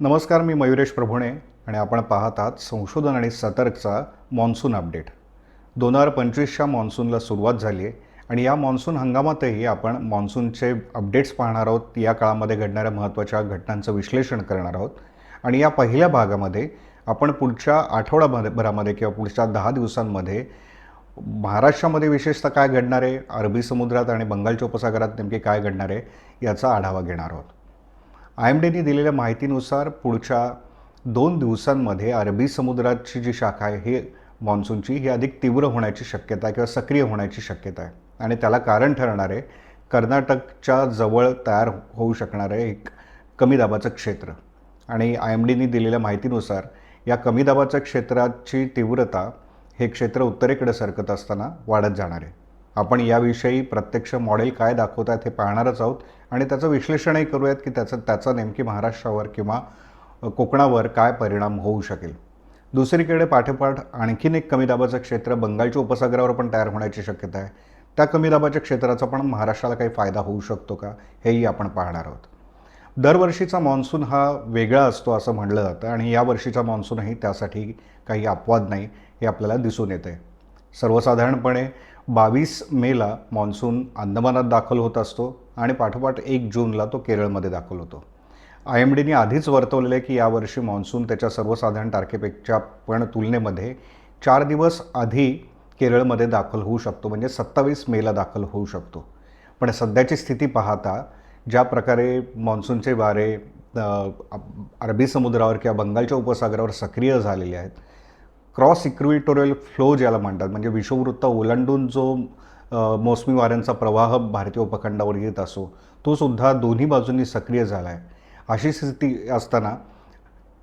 नमस्कार मी मयुरेश प्रभुणे आणि आपण पाहत आहात संशोधन आणि सतर्कचा मॉन्सून अपडेट. दोन हजार पंचवीसच्या मॉन्सूनला सुरुवात झाली आहे आणि या मॉन्सून हंगामातही आपण मॉन्सूनचे अपडेट्स पाहणार आहोत. या काळामध्ये घडणाऱ्या महत्त्वाच्या घटनांचं विश्लेषण करणार आहोत. आणि या पहिल्या भागामध्ये आपण पुढच्या आठवडाभर भरामध्ये किंवा पुढच्या दहा दिवसांमध्ये महाराष्ट्रामध्ये विशेषतः काय घडणार आहे अरबी समुद्रात आणि बंगालच्या उपसागरात नेमके काय घडणार आहे याचा आढावा घेणार आहोत. आय एम डीने दिलेल्या माहितीनुसार पुढच्या दोन दिवसांमध्ये अरबी समुद्राची जी शाखा आहे ही मान्सूनची ही अधिक तीव्र होण्याची शक्यता आहे किंवा सक्रिय होण्याची शक्यता आहे. आणि त्याला कारण ठरणार आहे कर्नाटकच्या जवळ तयार होऊ शकणारं एक कमी दाबाचं क्षेत्र. आणि आय एम डीने दिलेल्या माहितीनुसार या कमी दाबाच्या क्षेत्राची तीव्रता हे क्षेत्र उत्तरेकडे सरकत असताना वाढत जाणार आहे. आपण याविषयी प्रत्यक्ष मॉडेल काय दाखवत आहेत हे पाहणारच आहोत. आणि त्याचं विश्लेषणही करूयात की त्याचं त्याचा नेमकी महाराष्ट्रावर किंवा कोकणावर काय परिणाम होऊ शकेल. दुसरीकडे पाठोपाठ आणखीन एक कमी दाबाचं क्षेत्र बंगालच्या उपसागरावर पण तयार होण्याची शक्यता आहे. त्या कमी दाबाच्या क्षेत्राचा पण महाराष्ट्राला काही फायदा होऊ शकतो का हेही आपण पाहणार आहोत. दरवर्षीचा मान्सून हा वेगळा असतो असं म्हणलं जातं आणि यावर्षीचा मान्सूनही त्यासाठी काही अपवाद नाही हे आपल्याला दिसून येतं आहे सर्वसाधारणपणे बावीस मेला मान्सून अंदमानात दाखल होत असतो आणि पाठोपाठ एक जूनला तो केरळमध्ये दाखल होतो. आय एम डीने आधीच वर्तवलेलं आहे की यावर्षी मान्सून त्याच्या सर्वसाधारण तारखेपेक्षा पण तुलनेमध्ये चार दिवस आधी केरळमध्ये दाखल होऊ शकतो म्हणजे सत्तावीस मेला दाखल होऊ शकतो. पण सध्याची स्थिती पाहता ज्या प्रकारे मान्सूनचे वारे अरबी समुद्रावर किंवा बंगालच्या उपसागरावर सक्रिय झालेले आहेत क्रॉस इक्विटोरियल फ्लो ज्याला म्हणतात म्हणजे विषुववृत्त ओलांडून जो मोसमी वाऱ्यांचा प्रवाह भारतीय उपखंडावर येत असो तो सुद्धा दोन्ही बाजूंनी सक्रिय झाला आहे अशी स्थिती असताना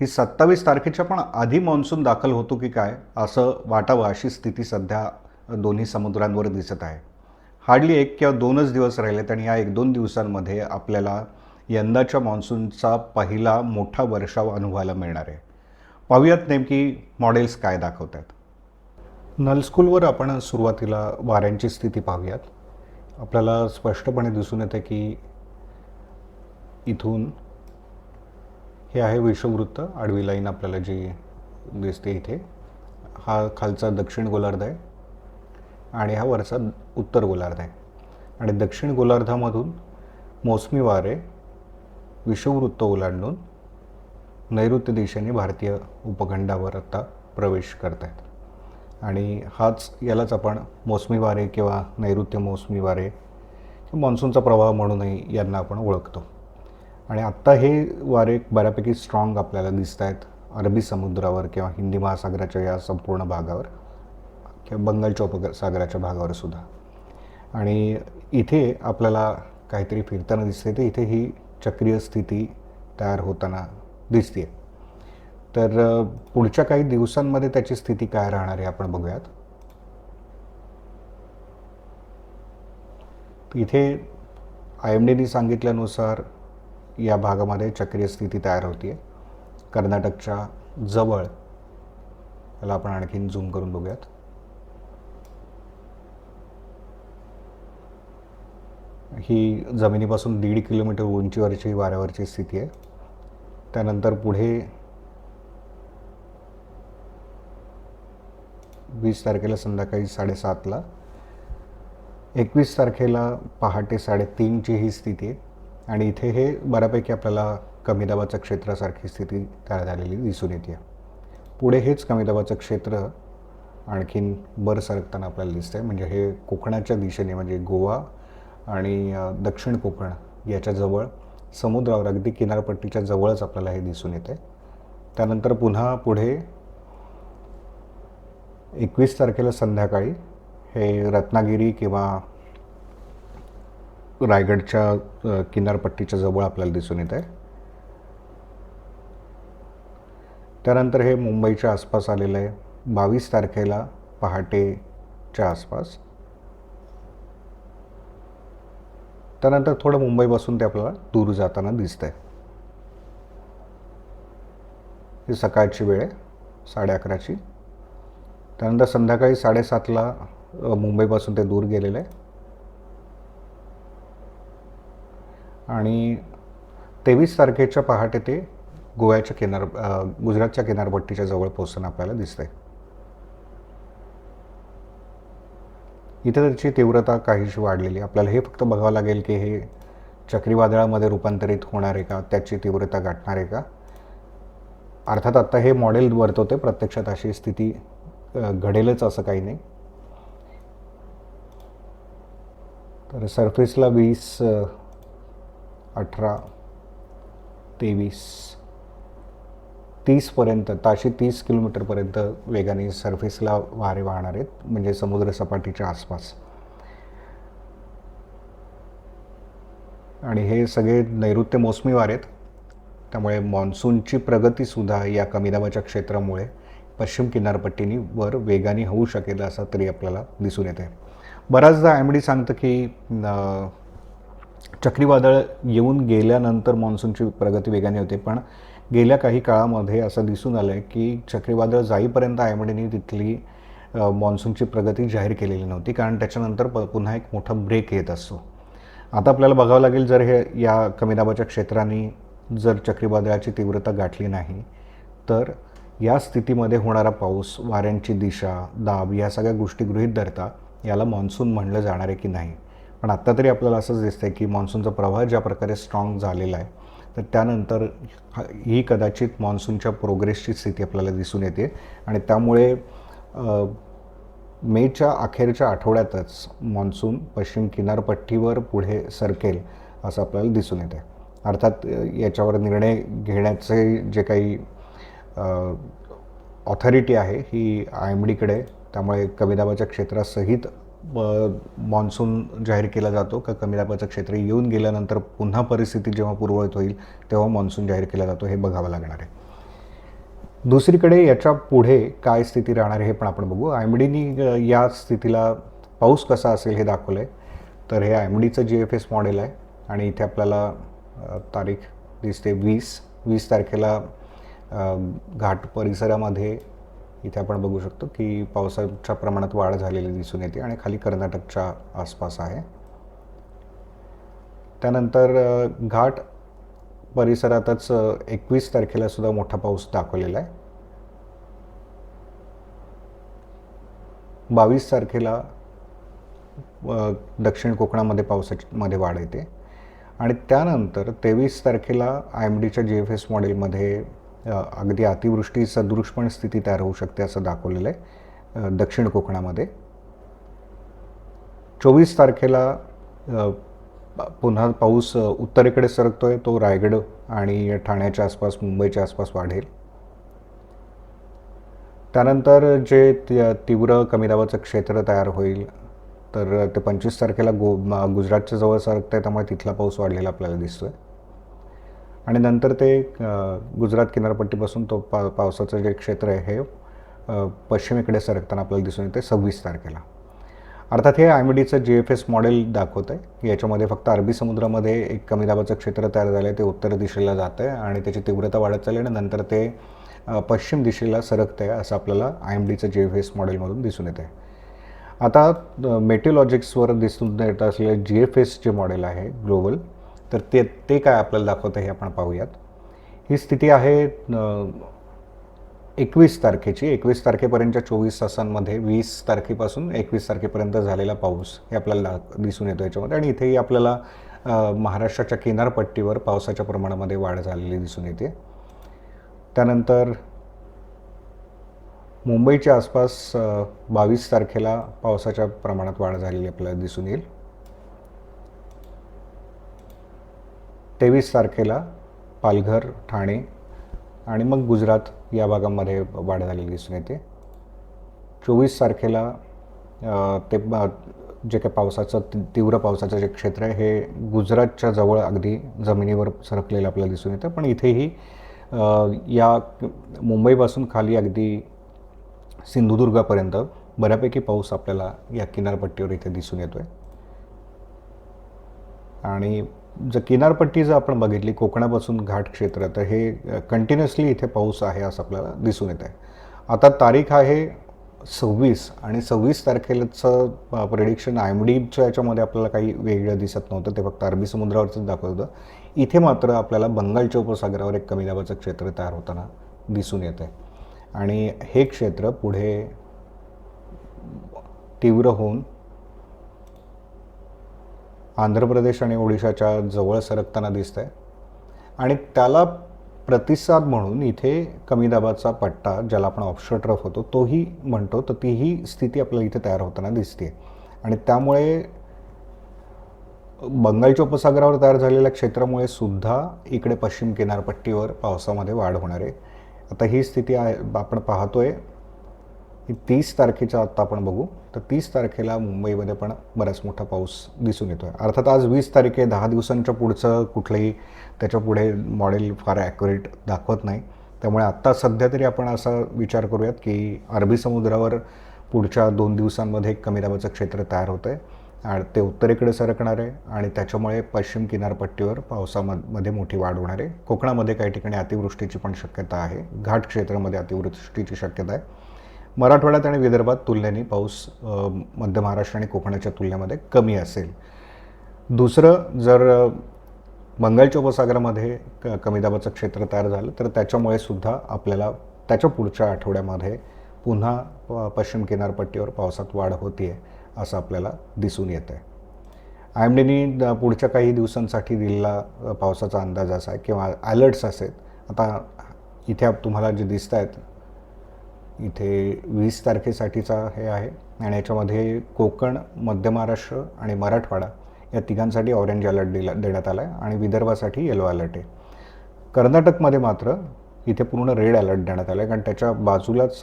ही सत्तावीस तारखेच्या पण आधी मान्सून दाखल होतो की काय असं वाटावं अशी स्थिती सध्या दोन्ही समुद्रांवर दिसत आहे. हार्डली एक किंवा दोनच दिवस राहिलेत आणि या एक दोन दिवसांमध्ये आपल्याला यंदाच्या मान्सूनचा पहिला मोठा वर्षाव अनुभवायला मिळणार आहे. पाहूयात नेमकी मॉडेल्स काय दाखवत आहेत नलस्कूलवर आपण सुरुवातीला वाऱ्यांची स्थिती पाहूयात. आपल्याला स्पष्टपणे दिसून येते की इथून हे आहे विषुववृत्त आडवी लाईन आपल्याला जी दिसते इथे. हा खालचा दक्षिण गोलार्ध आहे आणि हा वरचा उत्तर गोलार्ध आहे. आणि दक्षिण गोलार्धामधून मोसमी वारे विषुववृत्त ओलांडून नैऋत्य दिशेने भारतीय उपखंडावर आता प्रवेश करत आहेत आणि हाच यालाच आपण मोसमी वारे किंवा नैऋत्य मोसमी वारे किंवा मान्सूनचा प्रभाव म्हणूनही यांना आपण ओळखतो. आणि आत्ता हे वारे बऱ्यापैकी स्ट्रॉंग आपल्याला दिसत आहेत अरबी समुद्रावर किंवा हिंदी महासागराच्या या संपूर्ण भागावर किंवा बंगालच्या उपसागराच्या भागावर सुद्धा. आणि इथे आपल्याला काहीतरी फिरताना दिसते तर इथे ही चक्रीय स्थिती तयार होताना दिसते तर पुढच्या काही दिवसांमध्ये त्याची स्थिती काय राहणार आहे आपण बघूयात. इथे आय एम डीने सांगितल्यानुसार या भागामध्ये चक्रीय स्थिती तयार होती आहे कर्नाटकच्या जवळ याला आपण आणखीन झूम करून बघूयात. ही जमिनीपासून दीड किलोमीटर उंचीवरची वाऱ्यावरची स्थिती आहे. त्यानंतर पुढे वीस तारखेला संध्याकाळी साडेसातला. एकवीस तारखेला पहाटे साडेतीनची ही स्थिती आहे. आणि इथे हे बऱ्यापैकी आपल्याला कमी दाबाचं क्षेत्रासारखी स्थिती तयार झालेली दिसून येते. पुढे हेच कमी दाबाचं क्षेत्र आणखीन बर सरकताना आपल्याला दिसतं आहे म्हणजे हे कोकणाच्या दिशेने म्हणजे गोवा आणि दक्षिण कोकण याच्याजवळ समुद्रावर अगदी किनारपट्टीच्या जवळच आपल्याला हे दिसून येते त्यानंतर पुन्हा पुढे एकवीस तारखेला संध्याकाळी हे रत्नागिरी किंवा रायगडच्या किनारपट्टीच्या जवळ आपल्याला दिसून येत आहे त्यानंतर हे मुंबईच्या आसपास आलेलं आहे. बावीस तारखेला पहाटेच्या आसपास. त्यानंतर थोडं मुंबईपासून ते आपल्याला दूर जाताना दिसतं आहे ही सकाळची वेळ आहे साडे अकराची. त्यानंतर संध्याकाळी साडेसातला मुंबईपासून ते दूर गेलेलं आहे. आणि तेवीस तारखेच्या पहाटे ते गोव्याच्या किनार गुजरातच्या किनारपट्टीच्या जवळ पोहोचताना आपल्याला दिसतंय. इथे त्याची तीव्रता काहीशी वाढलेली आहे. आपल्याला हे फक्त बघावं लागेल की हे चक्रीवादळामध्ये रूपांतरित होणार आहे का? त्याची तीव्रता गाठणार आहे का? अर्थात आत्ता हे मॉडेल वर्तवते प्रत्यक्षात अशी स्थिती घडेलच असं काही नाही. तर सरफेसला वीस अठरा तेवीस तीसपर्यंत ताशे तीस किलोमीटरपर्यंत वेगाने सरफेसला वारे वाहणार आहेत म्हणजे समुद्रसपाटीच्या आसपास. आणि हे सगळे नैऋत्य मोसमी वारे आहेत. त्यामुळे मान्सूनची प्रगतीसुद्धा या कमी दाबाच्या क्षेत्रामुळे पश्चिम किनारपट्टीनी वर वेगाने होऊ शकेल असं तरी आपल्याला दिसून येते बऱ्याचदा एम डी सांगतं की चक्रीवादळ येऊन गेल्यानंतर मान्सूनची प्रगती वेगाने होते पण गेल्या काही काळामध्ये असं दिसून आलं आहे की चक्रीवादळ जाईपर्यंत आय तिथली मान्सूनची प्रगती जाहीर केलेली नव्हती. कारण त्याच्यानंतर प पुन्हा एक मोठा ब्रेक येत असतो. आता आपल्याला बघावं लागेल जर हे या कमी दाबाच्या क्षेत्राने जर चक्रीवादळाची तीव्रता गाठली नाही तर या स्थितीमध्ये होणारा पाऊस वाऱ्यांची दिशा दाब या सगळ्या गोष्टी गृहीत धरता याला मान्सून म्हणलं जाणार आहे की नाही? पण आत्ता तरी आपल्याला असंच दिसतंय की मान्सूनचा प्रवाह ज्या प्रकारे स्ट्रॉंग झालेला आहे तर त्यानंतर ही कदाचित मान्सूनच्या प्रोग्रेसची स्थिती आपल्याला दिसून येते. आणि त्यामुळे मेच्या अखेरच्या आठवड्यातच मान्सून पश्चिम किनारपट्टीवर पुढे सरकेल असं आपल्याला दिसून येते अर्थात याच्यावर निर्णय घेण्याचे जे काही ऑथॉरिटी आहे ही आय एम डीकडे त्यामुळे कमी दाबाच्या क्षेत्रासहित मान्सून जाहीर केला जातो का कमी दाबाचं क्षेत्र येऊन गेल्यानंतर पुन्हा परिस्थिती जेव्हा पूर्ववत होईल तेव्हा मान्सून जाहीर केला जातो हे बघावं लागणार आहे. दुसरीकडे याच्यापुढे काय स्थिती राहणार आहे हे पण आपण बघू. आय डीनी या स्थितीला पाऊस कसा असेल हे दाखवलं आहे तर हे आय एम डीचं जी एफ एस मॉडेल आहे आणि इथे आपल्याला तारीख दिसते वीस. वीस तारखेला घाट परिसरामध्ये इथे आपण बघू शकतो की पावसाच्या प्रमाणात वाढ झालेली दिसून येते आणि खाली कर्नाटकच्या आसपास आहे. त्यानंतर घाट परिसरातच एकवीस तारखेला सुद्धा मोठा पाऊस दाखवलेला आहे. बावीस तारखेला दक्षिण कोकणामध्ये पावसामध्ये वाढ येते. आणि त्यानंतर तेवीस तारखेला आय एम डीच्या जी एफ एस मॉडेलमध्ये अगदी अतिवृष्टी सदृश पण स्थिती तयार होऊ शकते असं दाखवलेलं आहे दक्षिण कोकणामध्ये. चोवीस तारखेला पुन्हा पाऊस उत्तरेकडे सरकतो आहे तो रायगड आणि ठाण्याच्या आसपास मुंबईच्या आसपास वाढेल. त्यानंतर जे तीव्र कमी दाबाचं क्षेत्र तयार होईल तर ते पंचवीस तारखेला गो गुजरातच्या जवळ सरकतं आहे त्यामुळे तिथला पाऊस वाढलेला आपल्याला दिसतो आहे आणि नंतर ते गुजरात किनारपट्टीपासून तो पा पावसाचं जे क्षेत्र आहे हे पश्चिमेकडे सरकताना आपल्याला दिसून येते सव्वीस तारखेला. अर्थात हे आय डीचं जी एफ एस मॉडेल दाखवतं आहे याच्यामध्ये फक्त अरबी समुद्रामध्ये एक कमी दाबाचं क्षेत्र तयार झालं आहे ते उत्तर दिशेला जातं आहे आणि त्याची तीव्रता वाढत चालली आणि नंतर ते पश्चिम दिशेला सरकतं आहे असं आपल्याला आय एम डीचं जी एफ एस मॉडेलमधून दिसून येतं आहे आता मेटेलॉजिक्सवर दिसून येत असलेलं जी एफ एस जे मॉडेल आहे ग्लोबल तर ते ते काय आपल्याला दाखवतं हे आपण पाहूयात. ही स्थिती आहे एकवीस तारखेची. एकवीस तारखेपर्यंतच्या चोवीस तासांमध्ये वीस तारखेपासून एकवीस तारखेपर्यंत झालेला पाऊस हे आपल्याला दा- दिसून येतो याच्यामध्ये. आणि इथेही आपल्याला महाराष्ट्राच्या किनारपट्टीवर पावसाच्या प्रमाणामध्ये वाढ झालेली दिसून येते. त्यानंतर मुंबईच्या आसपास बावीस तारखेला पावसाच्या प्रमाणात वाढ झालेली आपल्याला दिसून येईल. तेवीस तारखेला पालघर ठाणे आणि मग गुजरात या भागामध्ये वाढ झालेली दिसून येते. चोवीस तारखेला ते जे काही पावसाचं तीव्र पावसाचं जे क्षेत्र आहे हे गुजरातच्या जवळ अगदी जमिनीवर सरकलेलं आपल्याला दिसून येतं. पण इथेही या मुंबईपासून खाली अगदी सिंधुदुर्गापर्यंत बऱ्यापैकी पाऊस आपल्याला या किनारपट्टीवर इथे दिसून येतो आहे आणि जर किनारपट्टी जर आपण बघितली कोकणापासून घाट क्षेत्र तर हे कंटिन्युअसली इथे पाऊस आहे असं आपल्याला दिसून येत आहे. आता तारीख आहे सव्वीस आणि सव्वीस तारखेचं प्रेडिक्शन आय एम डीच्या याच्यामध्ये आपल्याला काही वेगळं दिसत नव्हतं ते फक्त अरबी समुद्रावरच दाखवत होतं. इथे मात्र आपल्याला बंगालच्या उपसागरावर एक कमी दाबाचं क्षेत्र तयार होताना दिसून येतं आहे आणि हे क्षेत्र पुढे तीव्र होऊन आंध्र प्रदेश आणि ओडिशाच्या जवळ सरकताना दिसत आहे आणि त्याला प्रतिसाद म्हणून इथे कमी दाबाचा पट्टा ज्याला आपण ऑप्शर ट्रफ होतो तोही म्हणतो. तर तीही स्थिती आपल्याला इथे तयार होताना दिसते आणि त्यामुळे बंगालच्या उपसागरावर तयार झालेल्या क्षेत्रामुळे सुद्धा इकडे पश्चिम किनारपट्टीवर पावसामध्ये वाढ होणार आहे. आता ही स्थिती आहे आपण पाहतोय. ही तीस तारखेच्या आत्ता आपण बघू तर तीस तारखेला मुंबईमध्ये पण बराच मोठा पाऊस दिसून येतो आहे अर्थात आज वीस तारीख आहे दहा दिवसांच्या पुढचं कुठलंही त्याच्या पुढे मॉडेल फार ॲक्युरेट दाखवत नाही. त्यामुळे आत्ता सध्या तरी आपण असा विचार करूयात की अरबी समुद्रावर पुढच्या दोन दिवसांमध्ये एक कमी दाबाचं क्षेत्र तयार होतं आहे आणि ते उत्तरेकडे सरकणार आहे आणि त्याच्यामुळे पश्चिम किनारपट्टीवर पावसामध्ये मोठी वाढ होणार आहे. कोकणामध्ये काही ठिकाणी अतिवृष्टीची पण शक्यता आहे. घाट क्षेत्रामध्ये अतिवृष्टीची शक्यता आहे. मराठवाड्यात आणि विदर्भात तुलनेने पाऊस मध्य महाराष्ट्र आणि कोकणाच्या तुलनेमध्ये कमी असेल. दुसरं जर बंगालच्या उपसागरामध्ये क कमी दाबाचं क्षेत्र तयार झालं तर त्याच्यामुळे सुद्धा आपल्याला त्याच्या पुढच्या आठवड्यामध्ये पुन्हा पश्चिम किनारपट्टीवर पावसात वाढ होती आहे असं आपल्याला दिसून येतं आहे आय एम डीनी पुढच्या काही दिवसांसाठी दिलेला पावसाचा अंदाज असा आहे किंवा अलर्ट्स असेल. आता इथे तुम्हाला जे दिसत आहेत इथे वीस तारखेसाठीचा हे आहे आणि याच्यामध्ये कोकण मध्य महाराष्ट्र आणि मराठवाडा या तिघांसाठी ऑरेंज अलर्ट दिला देण्यात आला आहे आणि विदर्भासाठी येलो अलर्ट आहे. कर्नाटकमध्ये मात्र इथे पूर्ण रेड अलर्ट देण्यात आला आहे कारण त्याच्या बाजूलाच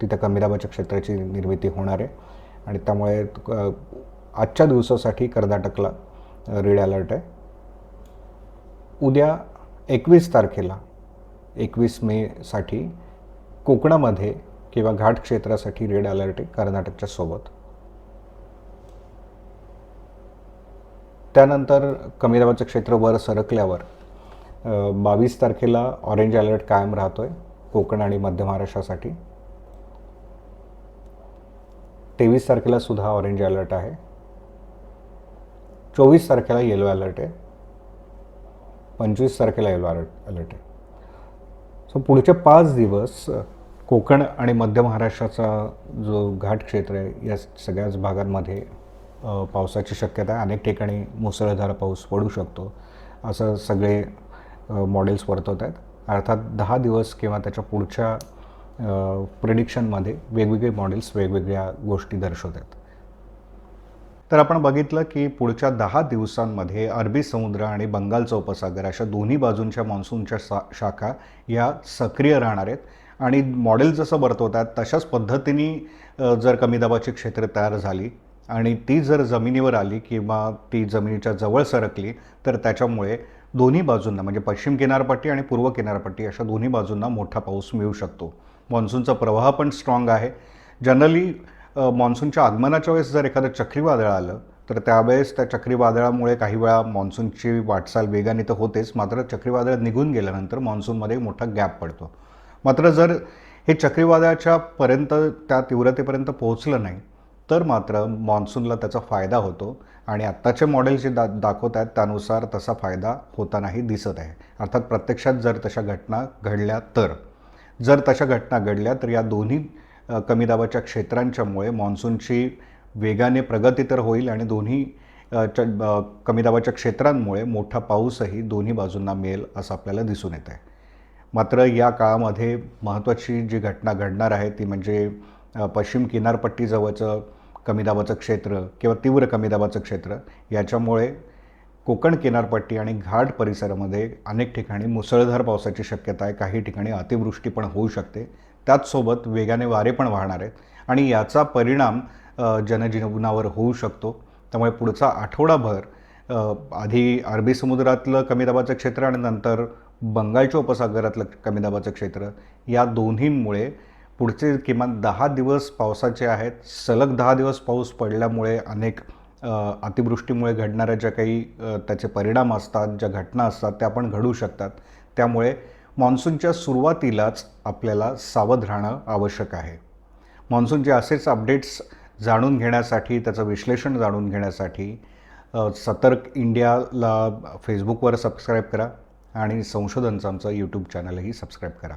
तिथे कमी दाबाच्या क्षेत्राची निर्मिती होणार आहे आणि त्यामुळे आजच्या दिवसासाठी कर्नाटकला रेड अलर्ट आहे. उद्या एकवीस तारखेला एकवीस मेसाठी कोकणामध्ये किंवा घाट क्षेत्रासाठी रेड अलर्ट आहे कर्नाटकच्या सोबत. त्यानंतर कमी दाबाचं क्षेत्र वर सरकल्यावर बावीस तारखेला ऑरेंज अलर्ट कायम राहतो आहे कोकण आणि मध्य महाराष्ट्रासाठी. तेवीस तारखेला सुद्धा ऑरेंज अलर्ट आहे. चोवीस तारखेला येलो अलर्ट आहे. पंचवीस तारखेला येलो अलर्ट अलर्ट आहे. सो पुढचे पाच दिवस कोकण आणि मध्य महाराष्ट्राचा जो घाट क्षेत्र आहे या सगळ्याच भागांमध्ये पावसाची शक्यता आहे. अनेक ठिकाणी मुसळधार पाऊस पडू शकतो. असं सगळे मॉडेल्स वर्तवत आहेत. अर्थात दहा दिवस किंवा त्याच्या पुढच्या प्रिडिक्शनमध्ये वेगवेगळे मॉडेल्स वेगवेगळ्या गोष्टी दर्शवत आहेत. तर आपण बघितलं की पुढच्या दहा दिवसांमध्ये अरबी समुद्र आणि बंगालचा उपसागर अशा दोन्ही बाजूंच्या मान्सूनच्या सा शाखा या सक्रिय राहणार आहेत. आणि मॉडेल जसं बरतवतात तशाच पद्धतीने जर कमी दाबाची क्षेत्र तयार झाली आणि ती जर जमिनीवर आली किंवा ती जमिनीच्या जवळ सरकली तर त्याच्यामुळे दोन्ही बाजूंना म्हणजे पश्चिम किनारपट्टी आणि पूर्व किनारपट्टी अशा दोन्ही बाजूंना मोठा पाऊस मिळू शकतो. मान्सूनचा प्रवाह पण स्ट्रॉंग आहे. जनरली मान्सूनच्या आगमनाच्या वेळेस जर एखादं चक्रीवादळ आलं तर त्यावेळेस त्या चक्रीवादळामुळे काही वेळा मान्सूनची वाटचाल वेगाने तर होतेच मात्र चक्रीवादळ निघून गेल्यानंतर मान्सूनमध्ये मोठा गॅप पडतो. मात्र जर हे चक्रीवादळाच्या पर्यंत त्या तीव्रतेपर्यंत पोहोचलं नाही तर मात्र मान्सूनला त्याचा फायदा होतो आणि आत्ताचे मॉडेल जे दा दाखवत आहेत त्यानुसार तसा फायदा होतानाही दिसत आहे. अर्थात प्रत्यक्षात जर तशा घटना घडल्या तर जर तशा घटना घडल्या तर या दोन्ही कमी दाबाच्या क्षेत्रांच्यामुळे मान्सूनची वेगाने प्रगती तर होईल आणि दोन्ही च कमी दाबाच्या क्षेत्रांमुळे मोठा पाऊसही दोन्ही बाजूंना मिळेल असं आपल्याला दिसून येत आहे मात्र या काळामध्ये महत्त्वाची जी घटना घडणार आहे ती म्हणजे पश्चिम किनारपट्टीजवळचं कमी दाबाचं क्षेत्र किंवा तीव्र कमी दाबाचं क्षेत्र याच्यामुळे कोकण किनारपट्टी आणि घाट परिसरामध्ये अनेक ठिकाणी मुसळधार पावसाची शक्यता आहे. काही ठिकाणी अतिवृष्टी पण होऊ शकते. त्याचसोबत वेगाने वारे पण वाहणार आहेत. आणि याचा परिणाम जनजीवनावर होऊ शकतो. त्यामुळे पुढचा आठवडाभर आधी अरबी समुद्रातलं कमी दाबाचं क्षेत्र आणि नंतर बंगालच्या उपसागरातलं कमी दाबाचं क्षेत्र या दोन्हींमुळे पुढचे किमान दहा दिवस पावसाचे आहेत. सलग दहा दिवस पाऊस पडल्यामुळे अनेक अतिवृष्टीमुळे घडणाऱ्या ज्या काही त्याचे परिणाम असतात ज्या घटना असतात त्या पण घडू शकतात. त्यामुळे मान्सूनच्या सुरुवातीलाच आपल्याला सावध राहणं आवश्यक आहे. मान्सूनचे असेच अपडेट्स जाणून घेण्यासाठी त्याचं विश्लेषण जाणून घेण्यासाठी सतर्क इंडियाला फेसबुकवर सबस्क्राईब करा आणि संशोधनचं आमचं यूट्यूब चॅनलही सबस्क्राईब करा.